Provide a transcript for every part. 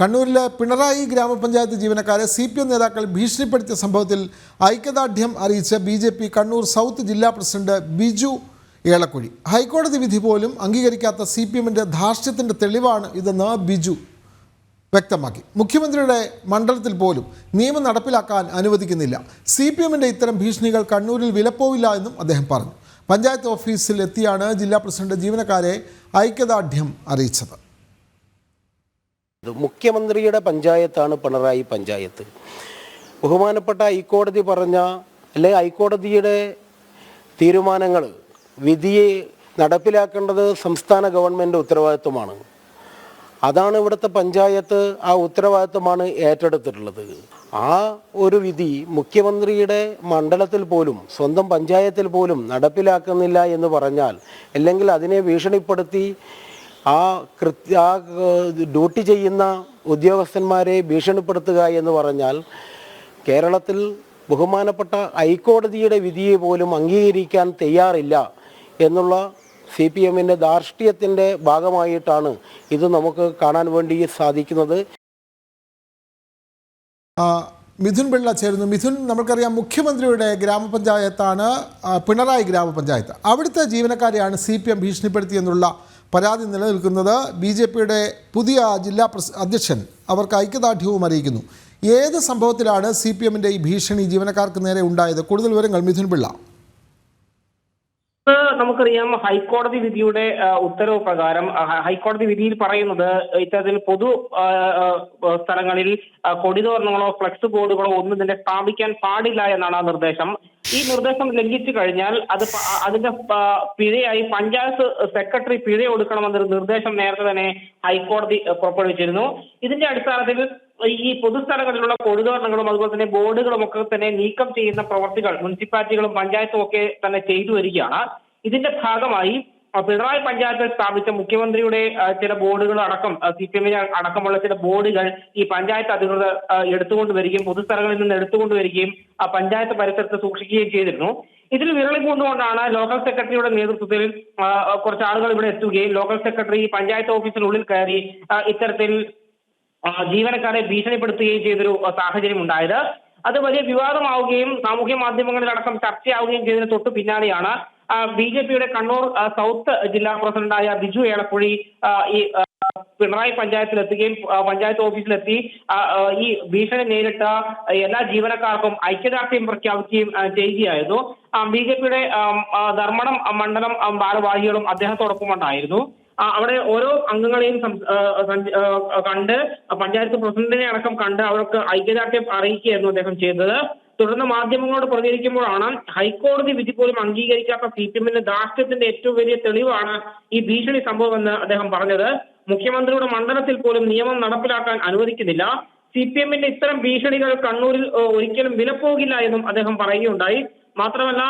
കണ്ണൂരിലെ പിണറായി ഗ്രാമപഞ്ചായത്ത് ജീവനക്കാരെ സി പി എം നേതാക്കൾ ഭീഷണിപ്പെടുത്തിയ സംഭവത്തിൽ ഐക്യദാർഢ്യം അറിയിച്ച B J P Kannur south ജില്ലാ പ്രസിഡന്റ് ബിജു ഏളക്കുഴി. ഹൈക്കോടതി വിധി പോലും അംഗീകരിക്കാത്ത സി പി എമ്മിന്റെ ധാർഷ്ട്യത്തിന്റെ തെളിവാണ് ഇതെന്ന് ബിജു വ്യക്തമാക്കി. മുഖ്യമന്ത്രിയുടെ മണ്ഡലത്തിൽ പോലും നിയമം നടപ്പിലാക്കാൻ അനുവദിക്കുന്നില്ല. സി പി എമ്മിന്റെ ഇത്തരം ഭീഷണികൾ കണ്ണൂരിൽ വിലപ്പോവില്ല എന്നും അദ്ദേഹം പറഞ്ഞു. പഞ്ചായത്ത് ഓഫീസിൽ എത്തിയാണ് ജില്ലാ പ്രസിഡന്റ് ജീവനക്കാരെ ഐക്യദാർഢ്യം അറിയിച്ചത്. മുഖ്യമന്ത്രിയുടെ പഞ്ചായത്താണ് പിണറായി പഞ്ചായത്ത്. ബഹുമാനപ്പെട്ട ഹൈക്കോടതി പറഞ്ഞ അല്ലെ ഹൈക്കോടതിയുടെ തീരുമാനങ്ങൾ വിധിയെ നടപ്പിലാക്കേണ്ടത് സംസ്ഥാന ഗവൺമെന്റ് ഉത്തരവാദിത്വമാണ്. അതാണ് ഇവിടുത്തെ പഞ്ചായത്ത് ആ ഉത്തരവാദിത്വമാണ് ഏറ്റെടുത്തിട്ടുള്ളത്. ആ ഒരു വിധി മുഖ്യമന്ത്രിയുടെ മണ്ഡലത്തിൽ പോലും സ്വന്തം പഞ്ചായത്തിൽ പോലും നടപ്പിലാക്കുന്നില്ല എന്ന് പറഞ്ഞാൽ അല്ലെങ്കിൽ അതിനെ ഭീഷണിപ്പെടുത്തി ആ കൃത്യ ഡ്യൂട്ടി ചെയ്യുന്ന ഉദ്യോഗസ്ഥന്മാരെ ഭീഷണിപ്പെടുത്തുക എന്ന് പറഞ്ഞാൽ കേരളത്തിൽ ബഹുമാനപ്പെട്ട ഹൈക്കോടതിയുടെ വിധിയെ പോലും അംഗീകരിക്കാൻ തയ്യാറില്ല എന്നുള്ള സി പി എമ്മിന്റെ ധാർഷ്ട്യത്തിന്റെ ഭാഗമായിട്ടാണ് ഇത് നമുക്ക് കാണാൻ വേണ്ടി സാധിക്കുന്നത്. മിഥുൻ പിള്ള ചേരുന്നു. മിഥുൻ നമുക്കറിയാം മുഖ്യമന്ത്രിയുടെ ഗ്രാമപഞ്ചായത്താണ് പിണറായി ഗ്രാമപഞ്ചായത്ത്. അവിടുത്തെ ജീവനക്കാരെയാണ് സി പി എം ഭീഷണിപ്പെടുത്തിയെന്നുള്ള പരാതി നിലനിൽക്കുന്നത്. ബി ജെ പിയുടെ പുതിയ ജില്ലാ പ്രസ് അധ്യക്ഷൻ അവർക്ക് ഐക്യദാർഢ്യവും അറിയിക്കുന്നു. ഏത് സംഭവത്തിലാണ് സി പി എമ്മിന്റെ ഈ ഭീഷണി ജീവനക്കാർക്ക് നേരെ ഉണ്ടായത്? കൂടുതൽ വിവരങ്ങൾ മിഥുൻ പിള്ള. നമുക്കറിയാം ഹൈക്കോടതി വിധിയുടെ ഉത്തരവ് പ്രകാരം ഹൈക്കോടതി വിധിയിൽ പറയുന്നത് ഇത്തരത്തിൽ പൊതു സ്ഥലങ്ങളിൽ കൊടി കൊടിതോരണങ്ങളോ ഫ്ലക്സ് ബോർഡുകളോ ഒന്നും തന്നെ സ്ഥാപിക്കാൻ പാടില്ല എന്നാണ് ആ നിർദ്ദേശം. ഈ നിർദ്ദേശം ലംഘിച്ചു കഴിഞ്ഞാൽ അത് അതിന്റെ പിഴയായി പഞ്ചായത്ത് സെക്രട്ടറി പിഴ കൊടുക്കണമെന്നൊരു നിർദ്ദേശം നേരത്തെ തന്നെ ഹൈക്കോടതി പുറപ്പെടുവിച്ചിരുന്നു. ഇതിന്റെ അടിസ്ഥാനത്തിൽ ഈ പൊതുസ്ഥലങ്ങളിലുള്ള കൊടിതോരണങ്ങളും അതുപോലെ തന്നെ ബോർഡുകളും ഒക്കെ തന്നെ നീക്കം ചെയ്യുന്ന പ്രവർത്തികൾ മുനിസിപ്പാലിറ്റികളും പഞ്ചായത്തും ഒക്കെ തന്നെ ചെയ്തു വരികയാണ്. ഇതിന്റെ ഭാഗമായി പിണറായി പഞ്ചായത്തിൽ സ്ഥാപിച്ച മുഖ്യമന്ത്രിയുടെ ചില ബോർഡുകൾ അടക്കം സി പി എമ്മിന് അടക്കമുള്ള ചില ബോർഡുകൾ ഈ പഞ്ചായത്ത് അധികൃതർ എടുത്തുകൊണ്ട് വരികയും പൊതുസ്ഥലങ്ങളിൽ നിന്ന് എടുത്തുകൊണ്ട് വരികയും പഞ്ചായത്ത് പരിസരത്ത് സൂക്ഷിക്കുകയും ചെയ്തിരുന്നു. ഇതിൽ വിരളി കൊണ്ടുകൊണ്ടാണ് ലോക്കൽ സെക്രട്ടറിയുടെ നേതൃത്വത്തിൽ കുറച്ച് ആളുകൾ ഇവിടെ എത്തുകയും ലോക്കൽ സെക്രട്ടറി പഞ്ചായത്ത് ഓഫീസിനുള്ളിൽ കയറി ഇത്തരത്തിൽ ജീവനക്കാരെ ഭീഷണിപ്പെടുത്തുകയും ചെയ്തൊരു സാഹചര്യം ഉണ്ടായത്. അത് വലിയ വിവാദമാവുകയും സാമൂഹ്യ മാധ്യമങ്ങളിലടക്കം ചർച്ചയാവുകയും ചെയ്തതിന് തൊട്ട് പിന്നാലെയാണ് ബി ജെ പിയുടെ കണ്ണൂർ സൗത്ത് ജില്ലാ പ്രസിഡന്റായ ബിജു ഏളപ്പുഴി ഈ പിണറായി പഞ്ചായത്തിലെത്തുകയും പഞ്ചായത്ത് ഓഫീസിലെത്തി ഈ ഭീഷണി നേരിട്ട എല്ലാ ജീവനക്കാർക്കും ഐക്യദാർഢ്യം പ്രഖ്യാപിക്കുകയും ചെയ്യുകയായിരുന്നു. ബി ജെ പിയുടെ ധർമ്മടം മണ്ഡലം ഭാരവാഹികളും അദ്ദേഹത്തോടൊപ്പം ഉണ്ടായിരുന്നു. അവിടെ ഓരോ അംഗങ്ങളെയും കണ്ട് പഞ്ചായത്ത് പ്രസിഡന്റിനെ അടക്കം കണ്ട് അവർക്ക് ഐക്യദാർഢ്യം അറിയിക്കുകയായിരുന്നു അദ്ദേഹം ചെയ്തത്. തുടർന്ന് മാധ്യമങ്ങളോട് പ്രതികരിക്കുമ്പോഴാണ് ഹൈക്കോടതി വിധി പോലും അംഗീകരിക്കാത്ത സി പി എമ്മിന്റെ ധാർഷ്ട്യത്തിന്റെ ഏറ്റവും വലിയ തെളിവാണ് ഈ ഭീഷണി സംഭവം എന്ന് അദ്ദേഹം പറഞ്ഞത്. മുഖ്യമന്ത്രിയുടെ മണ്ഡലത്തിൽ പോലും നിയമം നടപ്പിലാക്കാൻ അനുവദിക്കുന്നില്ല. സി പി എമ്മിന്റെ ഇത്തരം ഭീഷണികൾ കണ്ണൂരിൽ ഒരിക്കലും വിലപ്പോകില്ല എന്നും അദ്ദേഹം പറയുകയുണ്ടായി. മാത്രമല്ല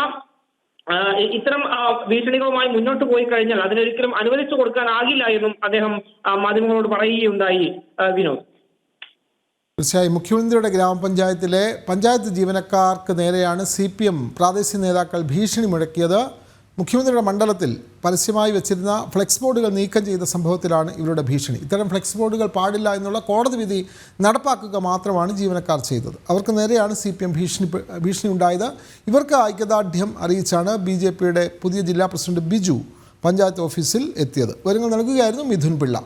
ഇത്തരം ഭീഷണികളുമായി മുന്നോട്ട് പോയി കഴിഞ്ഞാൽ അതിനൊരിക്കലും അനുവദിച്ചു കൊടുക്കാനാകില്ല എന്നും അദ്ദേഹം മാധ്യമങ്ങളോട് പറയുകയുണ്ടായി. വിനോദ്. തീർച്ചയായും മുഖ്യമന്ത്രിയുടെ ഗ്രാമപഞ്ചായത്തിലെ പഞ്ചായത്ത് ജീവനക്കാർക്ക് നേരെയാണ് സി പി എം പ്രാദേശിക നേതാക്കൾ ഭീഷണി മുഴക്കിയത് മുഖ്യമന്ത്രിയുടെ മണ്ഡലത്തിൽ പരസ്യമായി വെച്ചിരുന്ന ഫ്ലെക്സ് ബോർഡുകൾ നീക്കം ചെയ്ത സംഭവത്തിലാണ് ഇവരുടെ ഭീഷണി. ഇത്തരം ഫ്ലെക്സ് ബോർഡുകൾ പാടില്ല എന്നുള്ള കോടതി വിധി നടപ്പാക്കുക മാത്രമാണ് ജീവനക്കാർ ചെയ്തത്. അവർക്ക് നേരെയാണ് സി പി എം ഭീഷണി ഭീഷണി ഉണ്ടായത് ഇവർക്ക് ഐക്യദാർഢ്യം അറിയിച്ചാണ് ബി ജെ പിയുടെ പുതിയ ജില്ലാ പ്രസിഡന്റ് ബിജു പഞ്ചായത്ത് ഓഫീസിൽ എത്തിയത്. വിവരങ്ങൾ നൽകുകയായിരുന്നു മിഥുൻ പിള്ള.